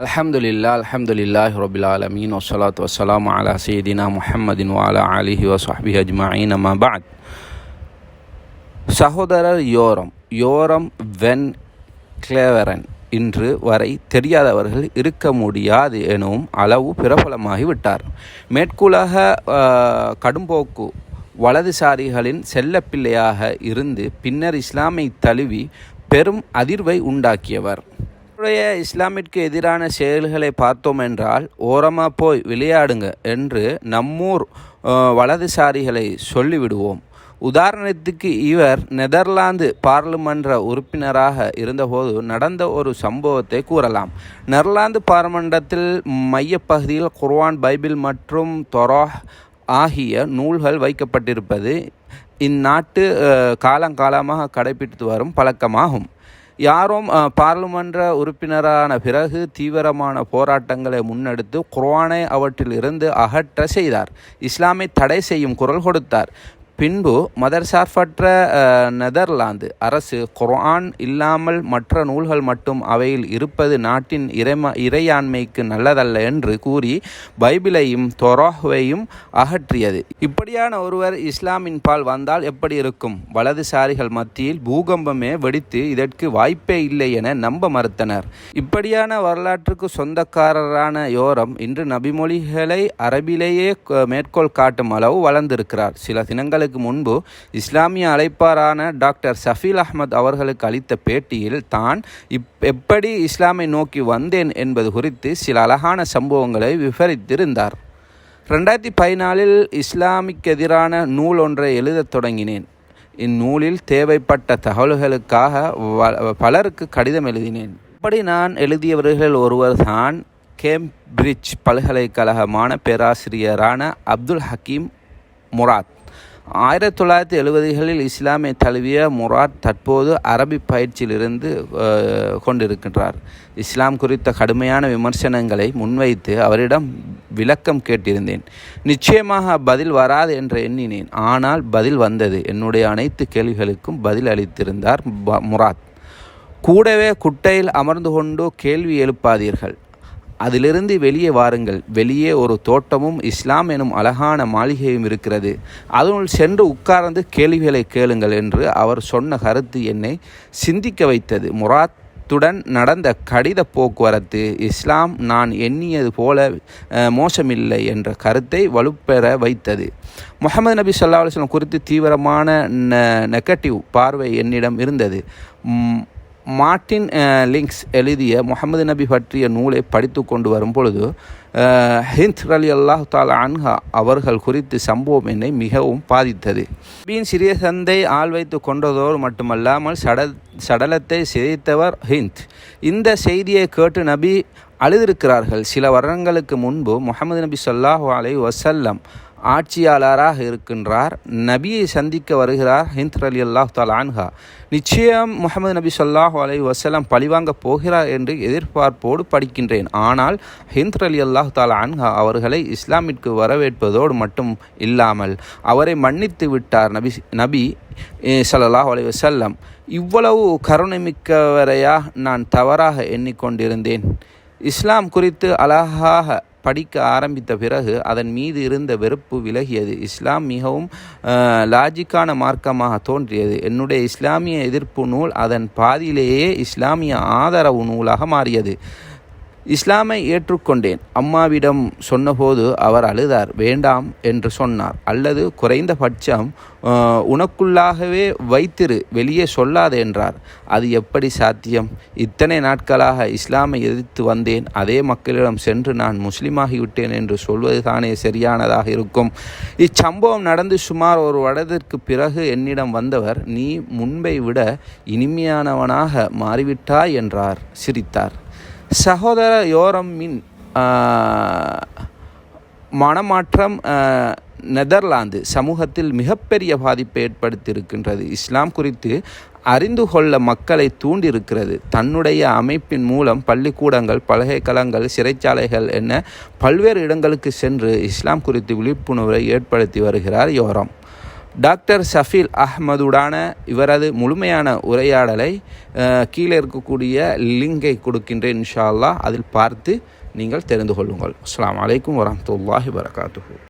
அலமதுல்லா அல்ஹம்துலில்லாஹி ரபில் ஆலமீன் வஸ்ஸலாத்து வசலாம் அலா சையதினா முஹம்மதின் வாலா அலிஹி வஸ்ஹபி அஜ்மாயின் அம்மா சகோதரர் யோரம் யோரம் வென் கிளேவரன் இன்று வரை தெரியாதவர்கள் இருக்க முடியாது எனவும் அளவு பிரபலமாகி விட்டார் மேற்குலக கடும்போக்கு வலதுசாரிகளின் செல்லப்பிள்ளையாக இருந்து பின்னர் இஸ்லாமை தழுவி பெரும் அதிர்வை உண்டாக்கியவர் இவருடைய இஸ்லாமிற்கு எதிரான செயல்களை பார்த்தோம் என்றால் ஓரமாக போய் விளையாடுங்க என்று நம்மூர் வலதுசாரிகளை சொல்லிவிடுவோம். உதாரணத்துக்கு இவர் நெதர்லாந்து பார்லிமன்ற உறுப்பினராக இருந்தபோது நடந்த ஒரு சம்பவத்தை கூறலாம். நெதர்லாந்து பார்லிமன்றத்தில் மையப்பகுதியில் குர்வான் பைபிள் மற்றும் தொராஹ் ஆகிய நூல்கள் வைக்கப்பட்டிருப்பது இந்நாட்டு காலங்காலமாக கடைபிடித்து வரும் பழக்கமாகும். யாரும் பாராளுமன்ற உறுப்பினரான பிறகு தீவிரமான போராட்டங்களை முன்னெடுத்து குர்ஆனை அவற்றில் இருந்து அகற்ற செய்தார். இஸ்லாமை தடை செய்யும் குரல் கொடுத்தார். பின்பு மதர்சார்பற்ற சார்பற்ற நெதர்லாந்து அரசு குர்ஆன் இல்லாமல் மற்ற நூல்கள் மட்டும் அவையில் இருப்பது நாட்டின் இறைம இறையாண்மைக்கு நல்லதல்ல என்று கூறி பைபிளையும் தொராஹ்வையும் அகற்றியது. இப்படியான ஒருவர் இஸ்லாமின் பால் வந்தால் எப்படி இருக்கும்? வலதுசாரிகள் மத்தியில் பூகம்பமே வெடித்து இதற்கு வாய்ப்பே இல்லை என நம்ப மறுத்தனர். இப்படியான வரலாற்றுக்கு சொந்தக்காரரான யோரம் இன்று நபிமொழிகளை அரபிலேயே மேற்கோள் காட்டும் அளவு வளர்ந்திருக்கிறார். சில தினங்களுக்கு முன்பு இஸ்லாமிய அழைப்பாரான டாக்டர் சஃபீல் அஹ்மத் அவர்களுக்கு அளித்த பேட்டியில் தான் இப் எப்படி இஸ்லாமை நோக்கி வந்தேன் என்பது குறித்து சில அழகான சம்பவங்களை விவரித்திருந்தார். ரெண்டாயிரத்தி பதினாலில் இஸ்லாமிக்கு எதிரான நூல் ஒன்றை எழுதத் தொடங்கினேன். இந்நூலில் தேவைப்பட்ட தகவல்களுக்காக பலருக்கு கடிதம் எழுதினேன். அப்படி நான் எழுதியவர்கள் ஒருவர் தான் கேம்பிரிட்ஜ் பல்கலைக்கழகமான பேராசிரியரான அப்துல் ஹக்கீம் முராத். ஆயிரத்தி தொள்ளாயிரத்தி எழுபதுகளில் இஸ்லாமை தழுவிய முராட் தற்போது அரபி பயிற்சியிலிருந்து கொண்டிருக்கின்றார். இஸ்லாம் குறித்த கடுமையான விமர்சனங்களை முன்வைத்து அவரிடம் விளக்கம் கேட்டிருந்தேன். நிச்சயமாக பதில் வராது என்று எண்ணினேன். ஆனால் பதில் வந்தது. என்னுடைய அனைத்து கேள்விகளுக்கும் பதில் அளித்திருந்தார் முராத். கூடவே குட்டையில் அமர்ந்து கொண்டு கேள்வி எழுப்பாதீர்கள். அதிலிருந்து வெளியே வாருங்கள். வெளியே ஒரு தோட்டமும் இஸ்லாம் எனும் அழகான மாளிகையும் இருக்கிறது. அதனுள் சென்று உட்கார்ந்து கேள்விகளை கேளுங்கள் என்று அவர் சொன்ன கருத்து என்னை சிந்திக்க வைத்தது. முராத்துடன் நடந்த கடித போக்குவரத்து இஸ்லாம் நான் எண்ணியது போல மோசமில்லை என்ற கருத்தை வலுப்பெற வைத்தது. முகமது நபி சொல்லா அலுவலம் குறித்து தீவிரமான நெகட்டிவ் பார்வை என்னிடம் இருந்தது. மார்ட்டின் லிங்க்ஸ் எழுதிய முகமது நபி பற்றிய நூலை படித்து கொண்டு வரும் பொழுது ஹிந்த் அலி அல்லாஹ் தாலா அன்ஹா அவர்கள் குறித்து சம்பவம் என்னை மிகவும் பாதித்தது. நபியின் சிறிய சந்தை ஆள் வைத்து கொண்டதோடு மட்டுமல்லாமல் சட சடலத்தை சிதைத்தவர் ஹிந்த். இந்த செய்தியை கேட்டு நபி அழுதிருக்கிறார்கள். சில வருடங்களுக்கு முன்பு முகமது நபி சொல்லாஹு அலை வசல்லம் ஆட்சியாளராக இருக்கின்றார் நபியை சந்திக்க வருகிறார் ஹிந்த் அலி அல்லாஹ் தால் நிச்சயம் முகமது நபி ஸல்லல்லாஹு அலை வஸல்லம் பழிவாங்க போகிறார் என்று எதிர்பார்ப்போடு படிக்கின்றேன். ஆனால் ஹிந்த் அலி அல்லாஹ் தால் அவர்களை இஸ்லாமிற்கு வரவேற்பதோடு மட்டும் இல்லாமல் அவரை மன்னித்து விட்டார் நபி நபி சல்லாஹ் ஸல்லல்லாஹு வசல்லம் இவ்வளவு கருணைமிக்கவரையா நான் தவறாக எண்ணிக்கொண்டிருந்தேன். இஸ்லாம் குறித்து அழகாக படிக்க ஆரம்பித்த பிறகு அதன் மீது இருந்த வெறுப்பு விலகியது. இஸ்லாம் மிகவும் லாஜிக்கான மார்க்கமாக தோன்றியது. என்னுடைய இஸ்லாமிய எதிர்ப்பு நூல் அதன் பாதியிலேயே இஸ்லாமிய ஆதரவு நூலாக மாறியது. இஸ்லாமை ஏற்றுக்கொண்டேன். அம்மாவிடம் சொன்னபோது அவர் அழுதார். வேண்டாம் என்று சொன்னார். அல்லது குறைந்தபட்சம் உனக்குள்ளாகவே வைத்திரு. வெளியே சொல்லாது என்றார். அது எப்படி சாத்தியம்? இத்தனை நாட்களாக இஸ்லாமை எதிர்த்து வந்தேன். அதே மக்களிடம் சென்று நான் முஸ்லீமாகிவிட்டேன் என்று சொல்வது தானே சரியானதாக இருக்கும். இச்சம்பவம் நடந்து சுமார் ஒரு வருடத்திற்கு பிறகு என்னிடம் வந்தவர் நீ முன்பை விட இனிமையானவனாக மாறிவிட்டாய் என்றார். சிரித்தார். சகோதர யோரமின் மனமாற்றம் நெதர்லாந்து சமூகத்தில் மிகப்பெரிய பாதிப்பை ஏற்படுத்தியிருக்கின்றது. இஸ்லாம் குறித்து அறிந்து கொள்ள மக்களை தூண்டிருக்கிறது தன்னுடைய அமைப்பின் மூலம் பள்ளிக்கூடங்கள் பல்கலைக்கழகங்கள் சிறைச்சாலைகள் என பல்வேறு இடங்களுக்கு சென்று இஸ்லாம் குறித்து விழிப்புணர்வை ஏற்படுத்தி வருகிறார் யோரம். டாக்டர் ஷஃபீல் அஹ்மதுடான இவரது முழுமையான உரையாடலை கீழே இருக்கக்கூடிய லிங்கை கொடுக்கின்றேன் இன்ஷா அல்லாஹ். அதில் பார்த்து நீங்கள் தெரிந்து கொள்ளுங்கள். அஸ்லாம் அலைக்கும் வரமத்துல்லாஹி வரகாத்துஹு